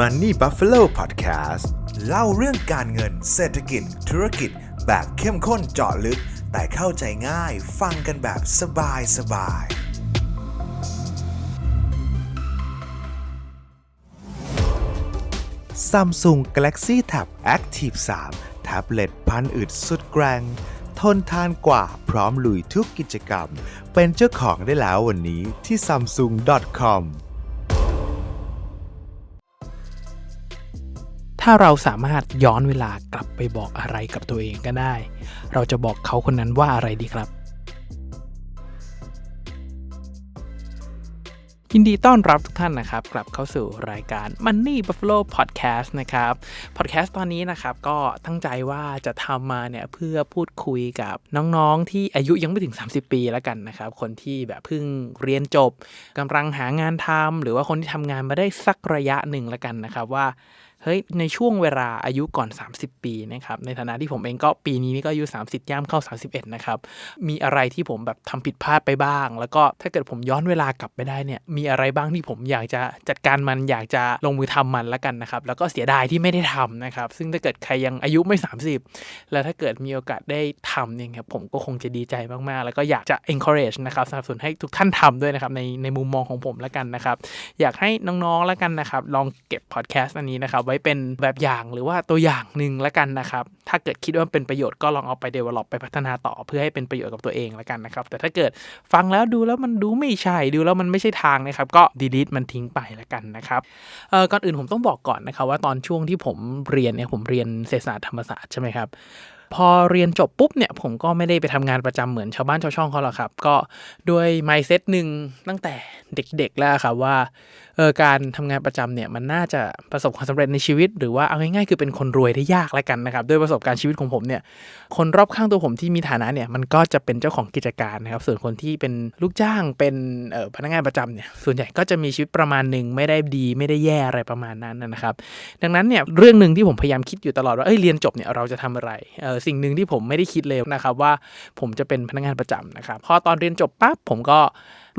Money Buffalo Podcast เล่าเรื่องการเงินเศรษฐกิจ ธุรกิจ แบบเข้มข้นเจาะลึก แต่เข้าใจง่ายฟังกันแบบสบายสบาย Samsung Galaxy Tab Active 3 แท็บเล็ตพันอึดสุดแกร่งทนทานกว่าพร้อมลุยทุกกิจกรรม เป็นเจ้าของได้แล้ววันนี้ที่ samsung.com ถ้าเราสามารถย้อนเวลากลับไปบอกอะไรกับตัวเองก็ได้ เราจะบอกเขาคนนั้นว่าอะไรดีครับ ยินดีต้อนรับทุกท่านนะครับ กลับเข้าสู่รายการ Money Buffalo Podcast นะครับ Podcast ตอนนี้นะครับก็ตั้งใจว่าจะทำมาเนี่ยเพื่อพูดคุยกับน้องๆ ที่อายุยังไม่ถึง 30 ปีแล้วกันนะครับ คนที่แบบเพิ่งเรียนจบกำลังหางานทำหรือว่าคนที่ทำงานมาได้สักระยะหนึ่งแล้วกันนะครับว่า เฮ้ยในช่วงเวลาอายุก่อน 30 ปีนะครับในฐานะที่ผมเองก็ปีนี้นี่ก็อายุ 30 ย่างเข้า 31 นะครับ มีอะไรที่ผมแบบทำผิดพลาดไปบ้าง แล้วก็ถ้าเกิดผมย้อนเวลากลับไปได้เนี่ยมีอะไรบ้างที่ผมอยากจะจัดการมันอยากจะลงมือทำมันละกันนะครับ แล้วก็เสียดายที่ไม่ได้ทำนะครับ ซึ่งถ้าเกิดใครยังอายุไม่ 30 แล้วถ้าเกิดมีโอกาสได้ทำเนี่ยครับผมก็คงจะดีใจมากๆ แล้วก็อยากจะ encourage นะครับสนับสนุนให้ทุกท่านทำด้วยนะครับในในมุมมองของผมละกันนะครับ อยากให้น้องๆล้วกันนะครับ ลองเก็บพอดแคสต์อันนี้นะครับไว้เป็นแบบอย่างหรือว่าตัวอย่างหนึ่งแล้วกันนะครับ ถ้าเกิดคิดว่าเป็นประโยชน์ก็ลองเอาไป develop ไปพัฒนาต่อเพื่อให้เป็นประโยชน์กับตัวเองแล้วกันนะครับ แต่ถ้าเกิดฟังแล้วดูแล้วมันดูไม่ใช่ดูแล้วมันไม่ใช่ทางนะครับ ก็ delete มันทิ้งไปแล้วกันนะครับเอ่อก่อนอื่นผมต้องบอกก่อนนะครับ ว่าตอนช่วงที่ผมเรียนเนี่ยผมเรียนเศรษฐศาสตร์ธรรมศาสตร์ใช่ไหมครับพอเรียนจบปุ๊บเนี่ยผมก็ไม่ได้ไปทำงานประจำเหมือนชาวบ้านชาวช่องเขาหรอกครับ ก็ด้วย mindset หนึ่งตั้งแต่เด็กๆแล้วครับว่า เออการทำงานประจำเนี่ยมันน่าจะประสบความสำเร็จในชีวิต หรือว่าเอาง่ายๆคือเป็นคนรวยได้ยากแล้วกันนะครับด้วยประสบการณ์ชีวิตของผมเนี่ยคนรอบข้างตัวผมที่มีฐานะเนี่ยมันก็จะเป็นเจ้าของกิจการนะครับส่วนคนที่เป็นลูกจ้างเป็นออพนักงานประจำเนี่ยส่วนใหญ่ก็จะมีชีวิตประมาณหนึ่งไม่ได้ดีไม่ได้แย่อะไรประมาณนั้นนะครับ ดังนั้นเนี่ยเรื่องหนึ่งที่ผมพยายามคิดอยู่ตลอดว่าเอ้ยเรียนจบเนี่ยเราจะทำอะไรเออสิ่งหนึ่งที่ผมไม่ได้คิดเลยนะครับว่าผมจะเป็นพนักงานประจำนะครับพอตอนเรียนจบปั๊บผมก็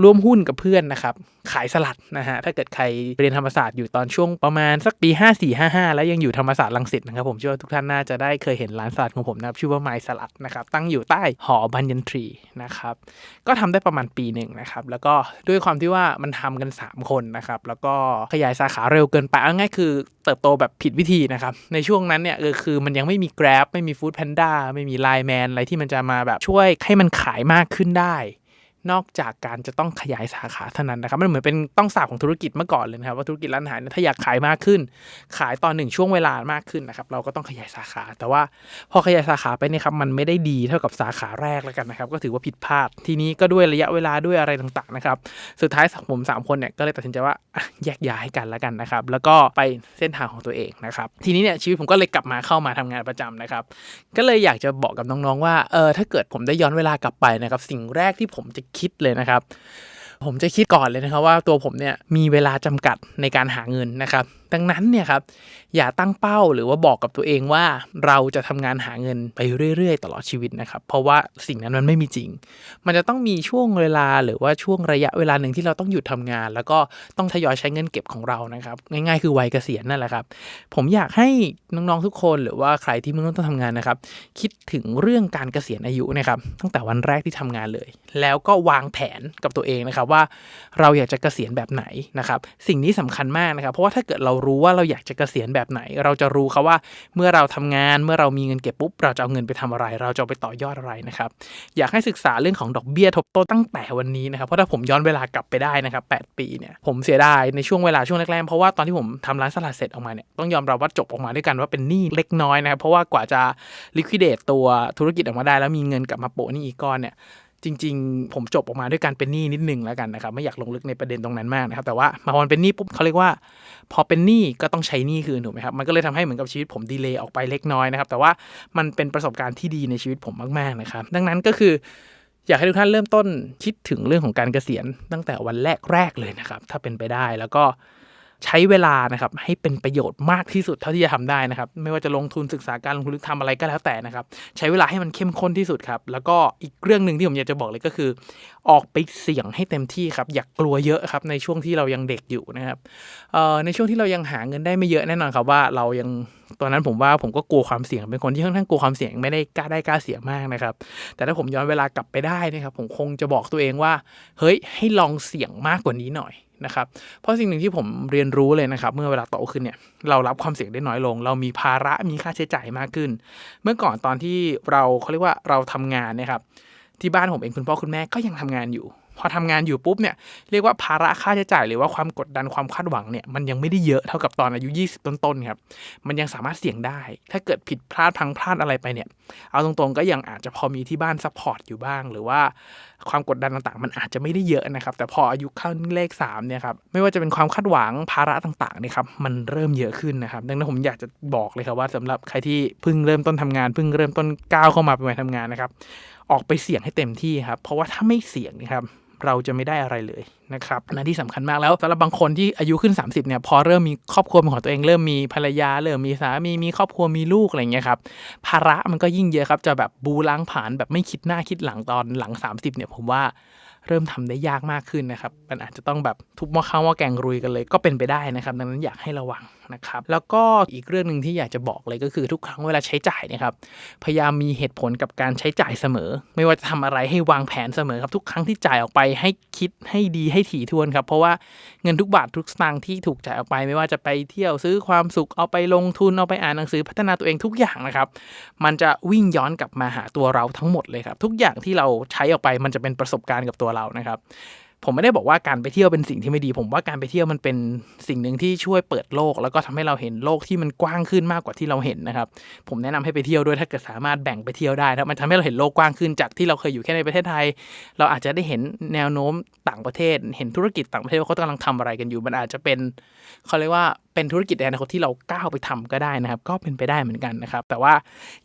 ร่วมหุ้นกับเพื่อนนะครับ ขายสลัดนะฮะถ้าเกิดใครเรียนธรรมศาสตร์อยู่ตอนช่วงประมาณสักปี 5455 แล้วยังอยู่ธรรมศาสตร์ลังสิตนะครับผมเชื่อว่าทุกท่านน่าจะได้เคยเห็นร้านสลัดของผมนะครับชื่อว่าไมสลัดนะครับตั้งอยู่ใต้หอบันยันทรีนะครับก็ทำได้ประมาณปีหนึ่งนะครับแล้วก็ด้วยความที่ว่ามันทำกัน 3 คนนะครับแล้วก็ขยายสาขาเร็วเกินไปเอาง่ายคือเติบโตแบบผิดวิธีนะครับในช่วงนั้นเนี่ยก็คือมันยังไม่มี Grab ไม่มี Food Panda ไม่มี Line Man อะไรที่มันจะมาแบบช่วยให้มันขายมากขึ้นได้ นอกจากการจะต้องขยายสาขาเท่านั้นนะครับมันเหมือนเป็นต้องสาบของธุรกิจเมื่อก่อนเลยนะครับว่าธุรกิจร้านอาหารเนี่ยถ้าอยากขายมากขึ้น ขายตอนหนึ่งช่วงเวลามากขึ้นนะครับเราก็ต้องขยายสาขา แต่ว่าพอขยายสาขาไปเนี่ยครับมันไม่ได้ดีเท่ากับสาขาแรกแล้วกันนะครับก็ถือว่าผิดพลาดทีนี้ก็ด้วยระยะเวลาด้วยอะไรต่างๆนะครับสุดท้ายผมสามคนเนี่ยก็เลยตัดสินใจว่าแยกย้ายกันแล้วกันนะครับแล้วก็ไปเส้นทางของตัวเองนะครับทีนี้เนี่ยชีวิตผมก็เลยกลับมาเข้ามาทำงานประจำนะครับก็เลยอยากจะบอกกับน้องๆว่าเออถ้าเกิดผมได้ย้อนเวลากลับไปนะครับสิ่งแรกที่ผมจะคิดเลยนะครับ ผมจะคิดก่อนเลยนะครับว่าตัวผมเนี่ยมีเวลาจำกัดในการหาเงินนะครับ ดังนั้นเนี่ยครับอย่าตั้งเป้าหรือว่าบอกกับตัวเองว่าเราจะทำงานหาเงินไปเรื่อย ๆ ตลอดชีวิตนะครับ เพราะว่าสิ่งนั้นมันไม่มีจริง มันจะต้องมีช่วงเวลาหรือว่าช่วงระยะเวลาหนึ่งที่เราต้องหยุดทำงาน แล้วก็ต้องทยอยใช้เงินเก็บของเรานะครับง่ายๆคือวัยเกษียณนั่นแหละครับ ผมอยากให้น้องๆทุกคนหรือว่าใครที่เพิ่งเริ่มต้นทำงานนะครับ คิดถึงเรื่องการเกษียณอายุนะครับ ตั้งแต่วันแรกที่ทำงานเลย แล้วก็วางแผนกับตัวเองนะครับว่าเราอยากจะเกษียณแบบไหนนะครับ สิ่งนี้สำคัญมากนะครับ เพราะว่าถ้าเกิดเรารู้ว่าเราอยากจะเกษียณแบบไหน เราจะรู้ครับว่าเมื่อเราทำงานเมื่อเรามีเงินเก็บปุ๊บเราจะเอาเงินไปทำอะไร เราจะไปต่อยอดอะไรนะครับอยากให้ศึกษาเรื่องของดอกเบี้ยทบต้นตั้งแต่วันนี้นะครับเพราะถ้าผมย้อนเวลากลับไปได้นะครับ8ปีเนี่ยผมเสียดายในช่วงเวลาช่วงแรกๆเพราะว่าตอนที่ผมทำร้านสลัดเสร็จออกมาเนี่ยต้องยอมรับว่าจบออกมาด้วยกันว่าเป็นหนี้เล็กน้อยนะครับเพราะว่ากว่าจะ liquidate ตัวธุรกิจออกมาได้ แล้วมีเงินกลับมาโปะหนี้อีกก้อนเนี่ย จริง ๆ ผมจบออกมาด้วยการเป็นหนี้นิดนึงแล้วกันนะครับ ไม่อยากลงลึกในประเด็นตรงนั้นมากนะครับ แต่ว่ามาพอมันเป็นหนี้ปุ๊บเขาเรียกว่า พอเป็นหนี้ก็ต้องใช้หนี้คืนถูกไหมครับ มันก็เลยทำให้เหมือนกับชีวิตผมดีเลย์ออกไปเล็กน้อยนะครับ แต่ว่ามันเป็นประสบการณ์ที่ดีในชีวิตผมมากๆนะครับ ดังนั้นก็คืออยากให้ทุกท่านเริ่มต้นคิดถึงเรื่องของการเกษียณตั้งแต่วันแรกๆเลยนะครับ ถ้าเป็นไปได้แล้วก็ ใช้เวลานะครับให้เป็นประโยชน์มากที่สุดเท่าที่จะทำได้นะครับ ไม่ว่าจะลงทุนศึกษาการลงทุนหรือทำอะไรก็แล้วแต่นะครับ ใช้เวลาให้มันเข้มข้นที่สุดครับ แล้วก็อีกเรื่องหนึ่งที่ผมอยากจะบอกเลยก็คือ ออกไปเสี่ยงให้เต็มที่ครับ อย่ากกลัวเยอะครับในช่วงที่เรายังเด็กอยู่นะครับในช่วงที่เรายังหาเงินได้ไม่เยอะแน่นอนครับว่าเรายังตอนนั้นผมว่าผมก็กลัวความเสี่ยงเป็นคนที่ค่อนข้างกลัวความเสี่ยงไม่ได้กล้าได้กล้าเสี่ยงมากนะครับ แต่ถ้าผมย้อนเวลากลับไปได้นะครับ ผมคงจะบอกตัวเองว่า เฮ้ยให้ลองเสี่ยงมากกว่านี้หน่อย นะครับ เพราะสิ่งหนึ่งที่ผมเรียนรู้เลยนะครับ เมื่อเวลาโตขึ้นเนี่ย เรารับความเสี่ยงได้น้อยลง เรามีภาระมีค่าใช้จ่ายมากขึ้น เมื่อก่อนตอนที่เราเขาเรียกว่าเราทำงานนะครับ ที่บ้านผมเองคุณพ่อคุณแม่ก็ยังทำงานอยู่ พอทำงานอยู่ปุ๊บเนี่ยเรียกว่าภาระค่าใช้จ่าย หรือว่าความกดดันความคาดหวังเนี่ยมันยังไม่ได้เยอะเท่ากับตอนอายุ 20 ต้นๆครับมันยังสามารถเสี่ยงได้ ถ้าเกิดผิดพลาดพังพลาดอะไรไปเนี่ย เอาตรงๆก็ยังอาจจะพอมีที่บ้านซัพพอร์ตอยู่บ้าง หรือว่าความกดดันต่างๆ มันอาจจะไม่ได้เยอะนะครับ แต่พออายุเข้าเลข3เนี่ยครับไม่ว่าจะเป็นความคาดหวังภาระต่างๆเนี่ยครับมันเริ่มเยอะขึ้นนะครับ ดังนั้นผมอยากจะบอกเลยครับว่าสำหรับใครที่เพิ่งเริ่มต้นทำงานเพิ่งเริ่มต้นก้าวเข้ามาเป็นวัยทำงานนะครับออกไปเสี่ยงให้เต็มที่ครับเพราะว่าถ้าไม่เสี่ยงนะครับ เราจะไม่ได้อะไรเลยนะครับนนั้นที่สำคัญมากแล้วสำหรับบางคนที่อายุขึ้น 30เนี่ยพอเริ่มมีครอบครัวเป็นของตัวเองเริ่มมีภรรยาเริ่มมีสามีมีครอบครัวมีลูกอะไรเงี้ยครับภาระมันก็ยิ่งเยอะครับจะแบบบูล้างผ่านแบบไม่คิดหน้าคิดหลังตอนหลัง 30เนี่ยผมว่าเริ่มทำได้ยากมากขึ้นนะครับ มันอาจจะต้องแบบทุบหม้อข้าวหม้อแกงรุยกันเลยก็เป็นไปได้นะครับ ดังนั้นอยากให้ระวังนะครับ แล้วก็อีกเรื่องหนึ่งที่อยากจะบอกเลยก็คือทุกครั้งเวลาใช้จ่ายเนะครับ พยายามมีเหตุผลกับการใช้จ่ายเสมอ ไม่ว่าจะทำอะไรให้วางแผนเสมอครับ ทุกครั้งที่จ่ายออกไปให้คิดให้ดีให้ถี่ถ้วนครับ เพราะว่าเงินทุกบาททุกสตางค์ที่ถูกจ่ายออกไป ไม่ว่าจะไปเที่ยวซื้อความสุขเอาไปลงทุนเอาไปอ่านหนังสือพัฒนาตัวเองทุกอย่างนะครับ มันจะวิ่งย้อนกลับมาหาตัวเราทั้งหมดเลยครับ ทุกอย่างที่เราใช้ออกไปมันจะเป็นประสบการณ์กับตัวเรานะครับ ผมไม่ได้บอกว่าการไปเที่ยวเป็นสิ่งที่ไม่ดี ผมว่าการไปเที่ยวมันเป็นสิ่งหนึ่งที่ช่วยเปิดโลก แล้วก็ทำให้เราเห็นโลกที่มันกว้างขึ้นมากกว่าที่เราเห็นนะครับ ผมแนะนำให้ไปเที่ยวด้วยถ้าเกิดสามารถแบ่งไปเที่ยวได้นะมันทำให้เราเห็นโลกกว้างขึ้นจากที่เราเคยอยู่แค่ในประเทศไทย เราอาจจะได้เห็นแนวโน้มต่างประเทศ เห็นธุรกิจต่างประเทศว่าเขากำลังทำอะไรกันอยู่ มันอาจจะเป็นเขาเรียกว่าเป็นธุรกิจในอนาคตที่เราก้าวไปทำก็ได้นะครับ ก็เป็นไปได้เหมือนกันนะครับ แต่ว่า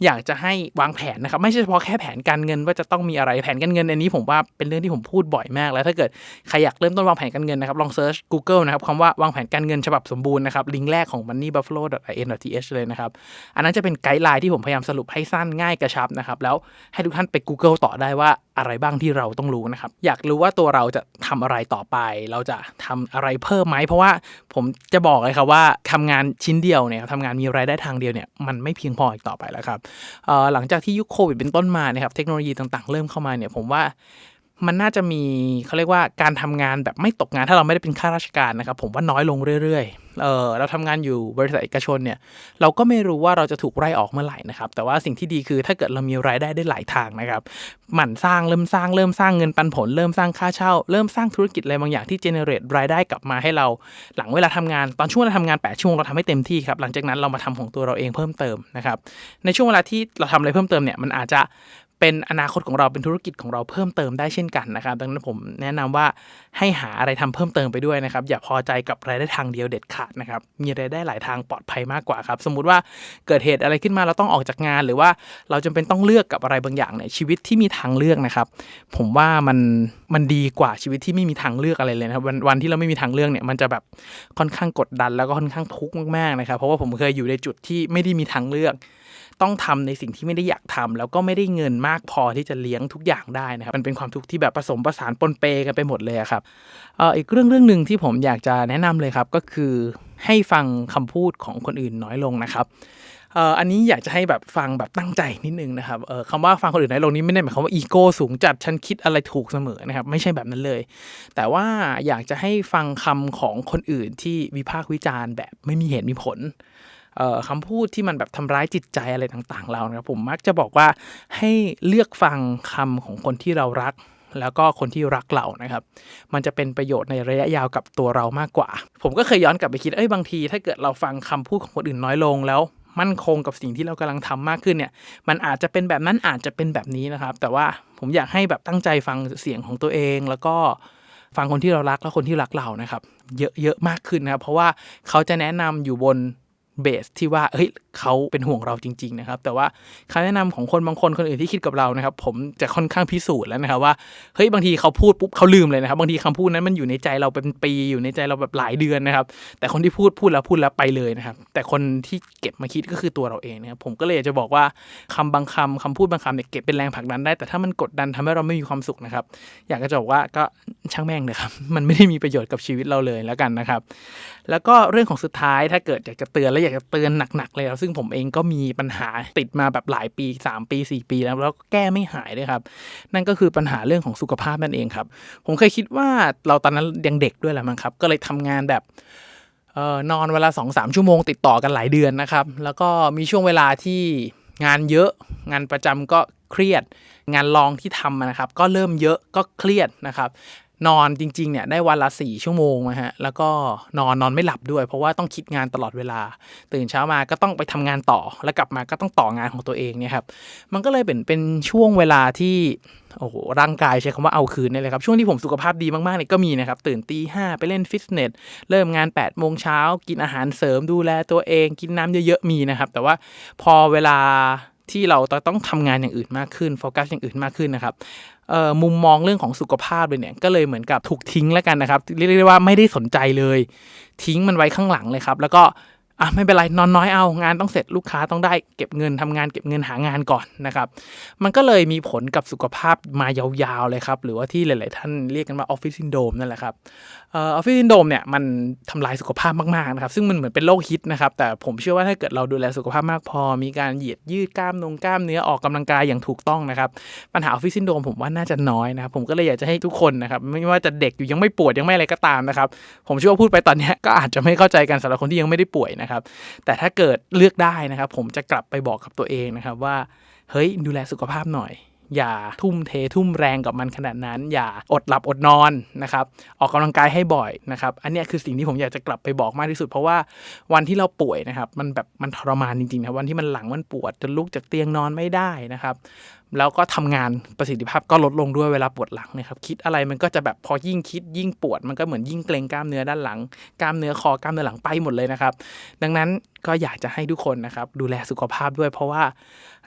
อยากจะให้วางแผนนะครับ ไม่ใช่เฉพาะแค่แผนการเงินว่าจะต้องมีอะไรแผนการเงินอันนี้ผมว่าเป็นเรื่องที่ผมพูดบ่อยมาก แล้วถ้าเกิดใครอยากเริ่มต้นวางแผนการเงินนะครับ ลองเซิร์ช Google นะครับคำว่าวางแผนการเงินฉบับสมบูรณ์นะครับ ลิงก์แรกของ moneybuffalo.in.th เลยนะครับ อันนั้นจะเป็นไกด์ไลน์ที่ผมพยายามสรุปให้สั้นง่ายกระชับนะครับ แล้วให้ทุกท่านไป Google ต่อได้ว่าอะไรบ้างที่เราต้องรู้นะครับ อยากรู้ว่าตัวเราจะทำอะไรต่อไป เราจะทำอะไรเพิ่มไหม เพราะว่าผมจะบอกเลยครับว่าทำงานชิ้นเดียวเนี่ยทำงานมีรายได้ทางเดียวเนี่ยมันไม่เพียงพออีกต่อไปแล้วครับหลังจากที่ยุคโควิดเป็นต้นมาเนะครับ เทคโนโลยีต่างๆ เริ่มเข้ามาเนี่ยผมว่า มันน่าจะมีเขาเรียกว่าการทำงานแบบไม่ตกงานถ้าเราไม่ได้เป็นข้าราชการนะครับ ผมว่าน้อยลงเรื่อยๆ เออเราทำงานอยู่บริษัทเอกชนเนี่ย เราก็ไม่รู้ว่าเราจะถูกไล่ออกเมื่อไหร่นะครับ แต่ว่าสิ่งที่ดีคือถ้าเกิดเรามีรายได้ได้หลายทางนะครับหมั่นสร้างเริ่มสร้างเริ่มสร้างเงินปันผล เริ่มสร้างค่าเช่า เริ่มสร้างธุรกิจอะไรบางอย่างที่เจเนเรตรายได้กลับมาให้เรา หลังเวลาทำงานตอนช่วงเราทำงาน8ชั่วโมงเราทำให้เต็มที่ครับหลังจากนั้นเรามาทำของตัวเราเองเพิ่มเติมนะครับในช่วงเวลาที่เราทำอะไรเพิ่มเติมเนี่ยมันอาจจะ เป็นอนาคตของเราเป็นธุรกิจของเราเพิ่มเติมได้เช่นกันนะครับ ดังนั้นผมแนะนำว่าให้หาอะไรทำเพิ่มเติมไปด้วยนะครับ อย่าพอใจกับรายได้ทางเดียวเด็ดขาดนะครับ มีรายได้หลายทางปลอดภัยมากกว่าครับ สมมุติว่าเกิดเหตุอะไรขึ้นมาเราต้องออกจากงาน หรือว่าเราจำเป็นต้องเลือกกับอะไรบางอย่างเนี่ยชีวิตที่มีทางเลือกนะครับ ผมว่ามันมันดีกว่าชีวิตที่ไม่มีทางเลือกอะไรเลยนะครับวันวันที่เราไม่มีทางเลือกเนี่ยมันจะแบบค่อนข้างกดดันแล้วก็ค่อนข้างทุกข์มากๆนะครับ เพราะว่าผมเคยอยู่ในจุดที่ไม่ได้มีทางเลือก ต้องทำในสิ่งที่ไม่ได้อยากทำแล้วก็ไม่ได้เงินมากพอที่จะเลี้ยงทุกอย่างได้นะครับมันเป็นความทุกข์ที่แบบผสมผสานปนเปกันไปหมดเลยครับเอ่ออีกเรื่องเรื่องหนึ่งที่ผมอยากจะแนะนำเลยครับก็คือให้ฟังคำพูดของคนอื่นน้อยลงนะครับเอ่ออันนี้อยากจะให้แบบฟังแบบตั้งใจนิดนึงนะครับเอ่อคำว่าฟังคนอื่นน้อยลงนี้ไม่ได้หมายความว่าอีโก้สูงจัดฉันคิดอะไรถูกเสมอนะครับไม่ใช่แบบนั้นเลย แต่ว่าอยากจะให้ฟังคำของคนอื่นที่วิพากษ์วิจารณ์แบบไม่มีเหตุมีผล คำพูดที่มันแบบทำร้ายจิตใจอะไรต่างๆ เรานะครับผมมักจะบอกว่าให้เลือกฟังคำของคนที่เรารักแล้วก็คนที่รักเรานะครับ มันจะเป็นประโยชน์ในระยะยาวกับตัวเรามากกว่า ผมก็เคยย้อนกลับไปคิด เอ้ย บางที ถ้าเกิดเราฟังคำพูดของคนอื่นน้อยลงแล้วมั่นคงกับสิ่งที่เรากำลังทำมากขึ้นเนี่ย มันอาจจะเป็นแบบนั้นอาจจะเป็นแบบนี้นะครับ แต่ว่าผมอยากให้แบบตั้งใจฟังเสียงของตัวเอง แล้วก็ฟังคนที่เรารักและคนที่รักเรานะครับ เยอะๆมากขึ้นนะครับ เพราะว่าเขาจะแนะนำอยู่บน เบสที่ว่าเฮ้ยเขาเป็นห่วงเราจริง ๆ นะครับ แต่ว่าคำแนะนำของคนบางคนคนอื่นที่คิดกับเรานะครับ ผมจะค่อนข้างพิสูจน์แล้วนะครับว่าเฮ้ยบางทีเขาพูดปุ๊บเขาลืมเลยนะครับ บางทีคำพูดนั้นมันอยู่ในใจเราเป็นปีอยู่ในใจเราแบบหลายเดือนนะครับ แต่คนที่พูดพูดแล้วพูดแล้วไปเลยนะครับ แต่คนที่เก็บมาคิดก็คือตัวเราเองนะครับผมก็เลยจะบอกว่าคำบางคำคำพูดบางคำเนี่ยเก็บเป็นแรงผลักดันได้แต่ถ้ามันกดดันทำให้เราไม่มีความสุขนะครับ อยากจะบอกว่าก็ช่างแม่งเลยครับมันไม่ได้มีประโยชน์กับชีวิตเราเลยแล้วกันนะครับ แล้วก็เรื่องของสุดท้ายถ้าเกิดอยากจะเตือนและอยากจะเตือนหนักๆเลยครับซึ่งผมเองก็มีปัญหาติดมาแบบหลายปี 3 ปี 4 ปีแล้วแล้วแก้ไม่หายเลยครับ นั่นก็คือปัญหาเรื่องของสุขภาพนั่นเองครับ ผมเคยคิดว่าเราตอนนั้นยังเด็กด้วยแหละมั้งครับ ก็เลยทำงานแบบเออนอนเวลา2อสชั่วโมงติดต่อกันหลายเดือนนะครับ แล้วก็มีช่วงเวลาที่งานเยอะงานประจำก็เครียด งานรองที่ทำนะครับ ก็เริ่มเยอะก็เครียดนะครับ นอนจริงๆเนี่ยได้วันละสี่ชั่วโมงนะฮะแล้วก็นอนนอนไม่หลับด้วย เพราะว่าต้องคิดงานตลอดเวลา ตื่นเช้ามาก็ต้องไปทำงานต่อ แล้วกลับมาก็ต้องต่องานของตัวเองเนี่ยครับมันก็เลยเป็นเป็นช่วงเวลาที่โอ้โหร่างกายใช้คำว่าเอาคืนนี่เลยครับ ช่วงที่ผมสุขภาพดีมากๆเนี่ยก็มีนะครับ ตื่นตีห้าไปเล่นฟิตเนส เริ่มงาน8ปดโมงเช้ากินอาหารเสริมดูแลตัวเอง กินน้ำเยอะๆมีนะครับ แต่ว่าพอเวลา ที่เราต้องทำงานอย่างอื่นมากขึ้นโฟกัสอย่างอื่นมากขึ้นนะครับมุมมองเรื่องของสุขภาพเลยเนี่ยก็เลยเหมือนกับถูกทิ้งแล้วกันนะครับเรียกได้ว่าไม่ได้สนใจเลย ทิ้งมันไว้ข้างหลังเลยครับ แล้วก็ อะไม่เป็นไรนอนน้อยเอางานต้องเสร็จลูกค้าต้องได้เก็บเงินทำงานเก็บเงินหางานก่อนนะครับ มันก็เลยมีผลกับสุขภาพมายาวๆเลยครับ หรือว่าที่หลายๆท่านเรียกกันว่าออฟฟิศซินโดมนั่นแหละครับออฟฟิศซินโดมเนี่ยมันทำลายสุขภาพมากๆนะครับซึ่งมันเหมือนเป็นโรคฮิตนะครับแต่ผมเชื่อว่าถ้าเกิดเราดูแลสุขภาพมากพอ มีการเหยียดยืดกล้ามนงกล้ามเนื้อออกกำลังกายอย่างถูกต้องนะครับปัญหาออฟฟิศซินโดมผมว่าน่าจะน้อยนะครับผมก็เลยอยากจะให้ทุกคนนะครับไม่ว่าจะเด็กอยู่ยังไม่ปวดยังไม่อะไรก็ตามนะครับผมเชื่อว่าพูดไปตอนนี้ก็อาจจะไม่เข้าใจกันสำหรับคนที่ยังไม่ได้ป่วยนะครับ แต่ถ้าเกิดเลือกได้นะครับ ผมจะกลับไปบอกกับตัวเองนะครับว่า เฮ้ยดูแลสุขภาพหน่อย อย่าทุ่มเททุ่มแรงกับมันขนาดนั้น อย่าอดหลับอดนอนนะครับ ออกกำลังกายให้บ่อยนะครับ อันนี้คือสิ่งที่ผมอยากจะกลับไปบอกมากที่สุด เพราะว่าวันที่เราป่วยนะครับ มันแบบมันทรมานจริงๆนะวันที่มันหลังมันปวดจนลุกจากเตียงนอนไม่ได้นะครับ แล้วก็ทำงานประสิทธิภาพก็ลดลงด้วยเวลาปวดหลังนะครับ คิดอะไรมันก็จะแบบพอยิ่งคิดยิ่งปวด มันก็เหมือนยิ่งเกรงกล้ามเนื้อด้านหลัง กล้ามเนื้อคอกล้ามเนื้อหลังไปหมดเลยนะครับ ดังนั้นก็อยากจะให้ทุกคนนะครับ ดูแลสุขภาพด้วยเพราะว่า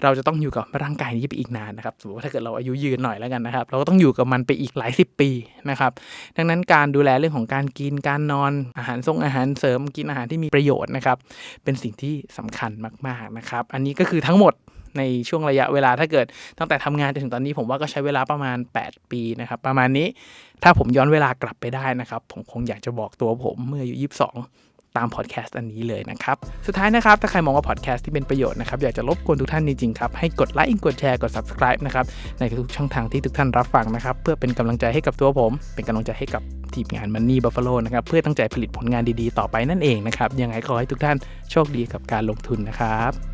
เราจะต้องอยู่กับร่างกายนี้ไปอีกนานนะครับสมมติว่าถ้าเกิดเราอายุยืนหน่อยแล้วกันนะครับ เราก็ต้องอยู่กับมันไปอีกหลายสิบปีนะครับ ดังนั้นการดูแลเรื่องของการกินการนอนอาหารทรงอาหารเสริมกินอาหารที่มีประโยชน์นะครับ เป็นสิ่งที่สำคัญมากๆนะครับ อันนี้ก็คือทั้งหมด ในช่วงระยะเวลาถ้าเกิดตั้งแต่ทำงานจนถึงตอนนี้ผมว่าก็ใช้เวลาประมาณ 8 ปีนะครับ ประมาณนี้ถ้าผมย้อนเวลากลับไปได้นะครับ ผมคงอยากจะบอกตัวผมเมื่ออายุ22ตามพอดแคสต์อันนี้เลยนะครับ สุดท้ายนะครับ ถ้าใครมองว่าพอดแคสต์ที่เป็นประโยชน์นะครับ อยากจะรบกวนทุกท่านจริงๆครับ ให้กดไลค์กดแชร์กด subscribe นะครับ ในทุกช่องทางที่ทุกท่านรับฟังนะครับ เพื่อเป็นกำลังใจให้กับตัวผม เป็นกำลังใจให้กับทีมงาน Money Buffalo นะครับ เพื่อตั้งใจผลิตผลงานดีๆ ต่อไปนั่นเองนะครับ ยังไงขอให้ทุกท่านโชคดีกับการลงทุนนะครับ